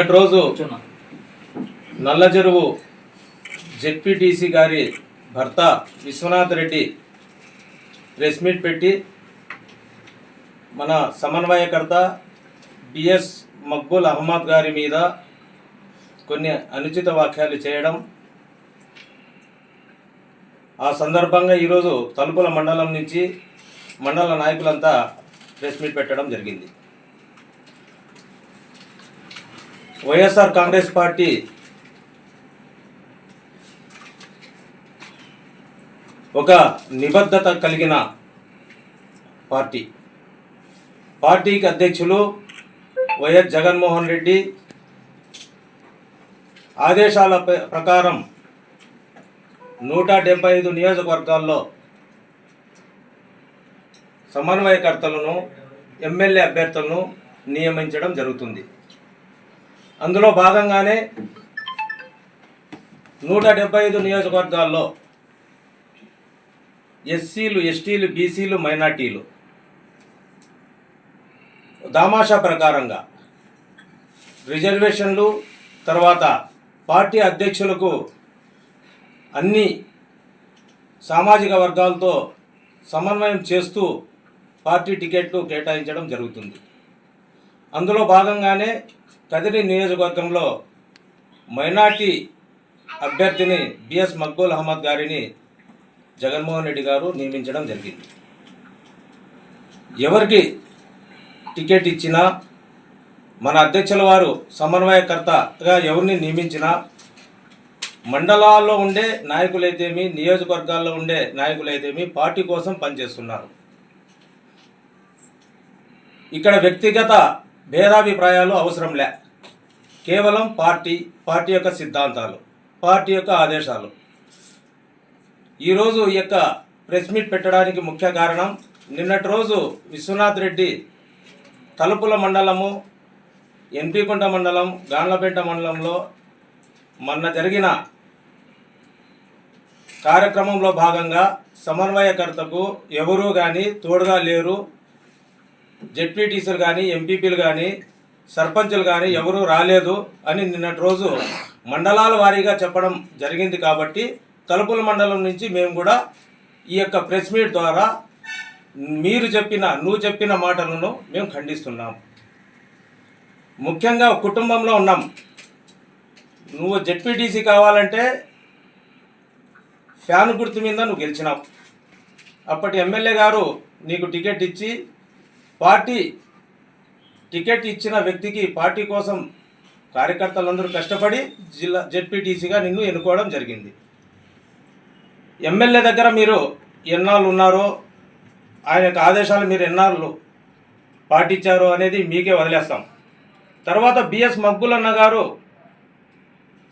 నిన్నటి రోజు నల్ల చెరువు జెడ్పీటీసీ గారి భర్త విశ్వనాథ్ రెడ్డి ప్రెస్ మీట్ పెట్టి మన సమన్వయకర్త బిఎస్ మక్బూల్ అహ్మద్ గారి మీద కొన్ని అనుచిత వాక్యాలు చేయడం ఆ సందర్భంగా ఈరోజు తలుపుల మండలం నుంచి మండల నాయకులంతా ప్రెస్ మీట్ పెట్టడం జరిగింది. వైఎస్ఆర్ కాంగ్రెస్ పార్టీ ఒక నిబద్ధత కలిగిన పార్టీ. పార్టీకి అధ్యక్షులు వైఎస్ జగన్మోహన్ రెడ్డి ఆదేశాల ప్ర- ప్రకారం నూట డెబ్బై ఐదు నియోజకవర్గాల్లో సమన్వయకర్తలను ఎమ్మెల్యే అభ్యర్థులను నియమించడం జరుగుతుంది. అందులో భాగంగానే నూట డెబ్బై ఐదు నియోజకవర్గాల్లో ఎస్సీలు ఎస్టీలు బీసీలు మైనార్టీలు. దామాషా ప్రకారంగా రిజర్వేషన్లు తర్వాత పార్టీ అధ్యక్షులకు అన్ని సామాజిక వర్గాలతో సమన్వయం చేస్తూ పార్టీ టికెట్లు కేటాయించడం జరుగుతుంది. అందులో భాగంగానే కదిరి నియోజకవర్గంలో మైనార్టీ అభ్యర్థిని బిఎస్ మక్బూల్ అహ్మద్ గారిని జగన్మోహన్ రెడ్డి గారు నియమించడం జరిగింది. ఎవరికి టికెట్ ఇచ్చినా మన అధ్యక్షుల వారు సమన్వయకర్తగా ఎవరిని నియమించినా మండలాల్లో ఉండే నాయకులైతేమి నియోజకవర్గాల్లో ఉండే నాయకులైతేమి పార్టీ కోసం పనిచేస్తున్నారు. ఇక్కడ వ్యక్తిగత భేదాభిప్రాయాలు అవసరం లే. కేవలం పార్టీ పార్టీ యొక్క సిద్ధాంతాలు పార్టీ యొక్క ఆదేశాలు. ఈరోజు ఈ యొక్క ప్రెస్ మీట్ పెట్టడానికి ముఖ్య కారణం నిన్నటి రోజు విశ్వనాథ్ రెడ్డి తలుపుల మండలము ఎంపీకుంట మండలం గాన్లపేట మండలంలో మొన్న జరిగిన కార్యక్రమంలో భాగంగా సమన్వయకర్తకు ఎవరూ కానీ తోడుగా లేరు. జెడ్పీటీసీలు కానీ ఎంపీపీలు కానీ సర్పంచులు కానీ ఎవరూ రాలేదు అని నిన్నటి రోజు మండలాల వారీగా చెప్పడం జరిగింది కాబట్టి తలుపుల మండలం నుంచి మేము కూడా ఈ యొక్క ప్రెస్ మీట్ ద్వారా మీరు చెప్పిన నువ్వు చెప్పిన మాటలను మేము ఖండిస్తున్నాం. ముఖ్యంగా కుటుంబంలో ఉన్నాం. నువ్వు జెడ్పీటీసీ కావాలంటే ఫ్యాన్ గుర్తు మీద నువ్వు గెలిచినావు. అప్పటి ఎమ్మెల్యే గారు నీకు టికెట్ ఇచ్చి పార్టీ టికెట్ ఇచ్చిన వ్యక్తికి పార్టీ కోసం కార్యకర్తలందరూ కష్టపడి జిల్లా జెడ్పీటీసీగా నిన్ను ఎన్నుకోవడం జరిగింది. ఎమ్మెల్యే దగ్గర మీరు ఎన్నాళ్ళు ఉన్నారో ఆయన యొక్క ఆదేశాలు మీరు ఎన్నాళ్ళు పాటించారో అనేది మీకే వదిలేస్తాం. తర్వాత బిఎస్ మక్బుల్ గారు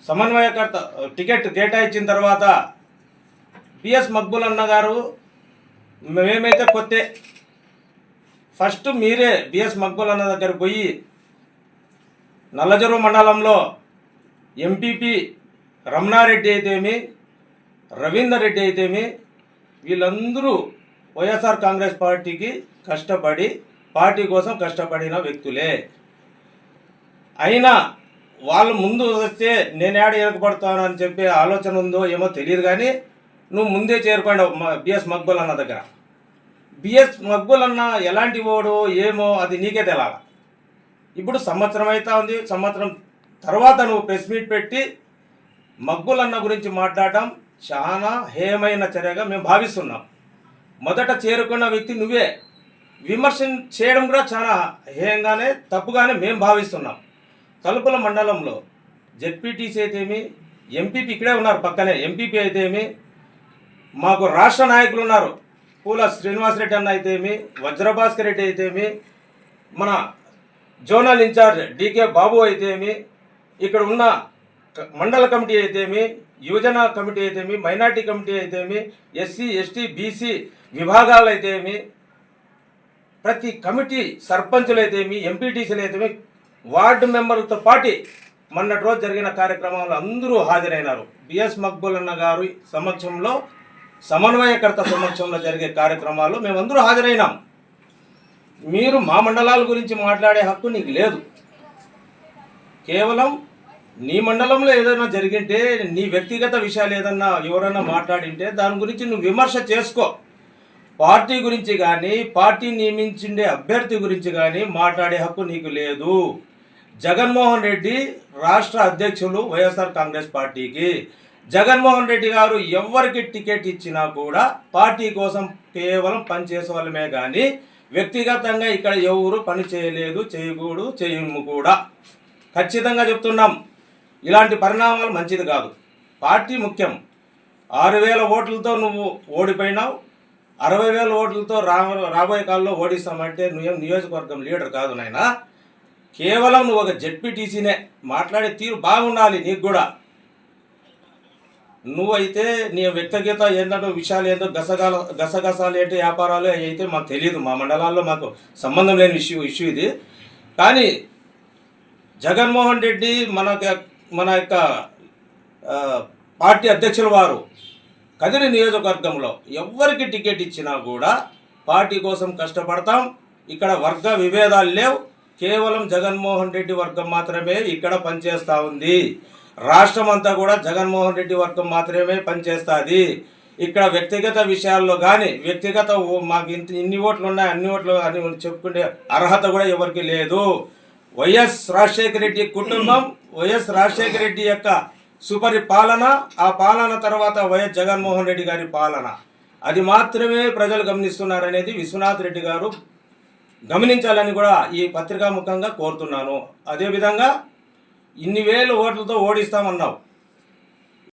సమన్వయకర్త టికెట్ కేటాయించిన తర్వాత బిఎస్ మక్బుల్ అన్న గారు మేమైతే కొత్తే ఫస్ట్ మీరే బిఎస్ మక్బుల్ అన్న దగ్గర పోయి నల్లజరువు మండలంలో ఎంపీపీ రమణారెడ్డి అయితేమి రవీందర్ రెడ్డి అయితేమి వీళ్ళందరూ వైఎస్ఆర్ కాంగ్రెస్ పార్టీకి కష్టపడి పార్టీ కోసం కష్టపడిన వ్యక్తులే. అయినా వాళ్ళు ముందు వస్తే నేను ఏడ ఎరకపడతాను అని చెప్పే ఆలోచన ఉందో ఏమో తెలియదు కానీ నువ్వు ముందే చేరుకోండి బిఎస్ మక్బుల్ అన్న దగ్గర. బిఎస్ మగ్గులన్న ఎలాంటి ఓడో ఏమో అది నీకే తెలాల ఇప్పుడు సంవత్సరం అవుతా ఉంది సంవత్సరం తర్వాత నువ్వు ప్రెస్ మీట్ పెట్టి మగ్గులన్న గురించి మాట్లాడటం చాలా హేయమైన చర్యగా మేము భావిస్తున్నాం. మొదట చేరుకున్న వ్యక్తి నువ్వే. విమర్శన చేయడం కూడా చాలా హేయంగానే తప్పుగానే మేము భావిస్తున్నాం. తలుపుల మండలంలో జెడ్పీటీసీ అయితేమి ఎంపీపీ ఇక్కడే ఉన్నారు పక్కనే ఎంపీపీ అయితేమి మాకు రాష్ట్ర నాయకులు ఉన్నారు. పూల శ్రీనివాసరెడ్డి అన్న అయితేమి వజ్రభాస్కర్ రెడ్డి అయితేమి మన జోనల్ ఇన్ఛార్జ్ డీకే బాబు అయితేమి ఇక్కడ ఉన్న మండల కమిటీ అయితేమి యువజన కమిటీ అయితేమి మైనార్టీ కమిటీ అయితేమి ఎస్సీ ఎస్టీ బీసీ విభాగాలు అయితేమి ప్రతి కమిటీ సర్పంచులు అయితేమి ఎంపీటీసీలు అయితేమి వార్డు మెంబర్లతో పాటు మొన్నటి రోజు జరిగిన కార్యక్రమంలో అందరూ హాజరైనారు. బిఎస్ మక్బుల్ అన్న గారు సమక్షంలో సమన్వయకర్త సమక్షంలో జరిగే కార్యక్రమాలు మేమందరూ హాజరైనాం. మీరు మా మండలాల గురించి మాట్లాడే హక్కు నీకు లేదు. కేవలం నీ మండలంలో ఏదైనా జరిగింటే నీ వ్యక్తిగత విషయాలు ఏదన్నా ఎవరైనా మాట్లాడింటే దాని గురించి నువ్వు విమర్శ చేసుకో. పార్టీ గురించి కానీ పార్టీ నియమించిండే అభ్యర్థి గురించి కానీ మాట్లాడే హక్కు నీకు లేదు. జగన్మోహన్ రెడ్డి రాష్ట్ర అధ్యక్షులు వైఎస్ఆర్ కాంగ్రెస్ పార్టీకి. జగన్మోహన్ రెడ్డి గారు ఎవరికి టికెట్ ఇచ్చినా కూడా పార్టీ కోసం కేవలం పనిచేసే వాళ్ళమే కానీ వ్యక్తిగతంగా ఇక్కడ ఎవరు పని చేయలేదు చేయకూడదు చేయము కూడా. ఖచ్చితంగా చెప్తున్నాం. ఇలాంటి పరిణామాలు మంచిది కాదు. పార్టీ ముఖ్యం. ఆరు వేల ఓట్లతో నువ్వు ఓడిపోయినావు. అరవై వేల ఓట్లతో రా రాబోయే కాలంలో ఓడిస్తామంటే నువ్వేం నియోజకవర్గం లీడర్ కాదు నాయన. కేవలం నువ్వు ఒక జెడ్పీటీసీనే మాట్లాడే తీరు బాగుండాలి నీకు కూడా. నువ్వైతే నీ వ్యక్తిగత ఏంటంటే విషయాలు ఏంటో గసగాల గసగసాలు ఏంటి వ్యాపారాలు అవి అయితే మాకు తెలియదు మా మండలాల్లో మాకు సంబంధం లేని ఇష్యూ ఇష్యూ ఇది. కానీ జగన్మోహన్ రెడ్డి మన మన యొక్క పార్టీ అధ్యక్షుల వారు కదిరి నియోజకవర్గంలో ఎవరికి టికెట్ ఇచ్చినా కూడా పార్టీ కోసం కష్టపడతాం. ఇక్కడ వర్గ విభేదాలు లేవు. కేవలం జగన్మోహన్ రెడ్డి వర్గం మాత్రమే ఇక్కడ పనిచేస్తూ ఉంది. రాష్ట్రం అంతా కూడా జగన్మోహన్ రెడ్డి వర్గం మాత్రమే పనిచేస్తుంది. ఇక్కడ వ్యక్తిగత విషయాల్లో కానీ వ్యక్తిగత ఓ- మాకు ఇంత ఇన్ని ఓట్లు ఉన్నాయి అన్ని ఓట్లు అని చెప్పుకునే అర్హత కూడా ఎవరికి లేదు. వైఎస్ రాజశేఖర రెడ్డి కుటుంబం వైఎస్ రాజశేఖర రెడ్డి యొక్క సుపరిపాలన ఆ పాలన తర్వాత వైఎస్ జగన్మోహన్ రెడ్డి గారి పాలన. అది మాత్రమే ప్రజలు గమనిస్తున్నారనేది విశ్వనాథ్ రెడ్డి గారు గమనించాలని కూడా ఈ పత్రికా ముఖంగా కోరుతున్నాను. అదేవిధంగా ఇన్ని వేల ఓట్లతో ఓడిస్తామన్నావు.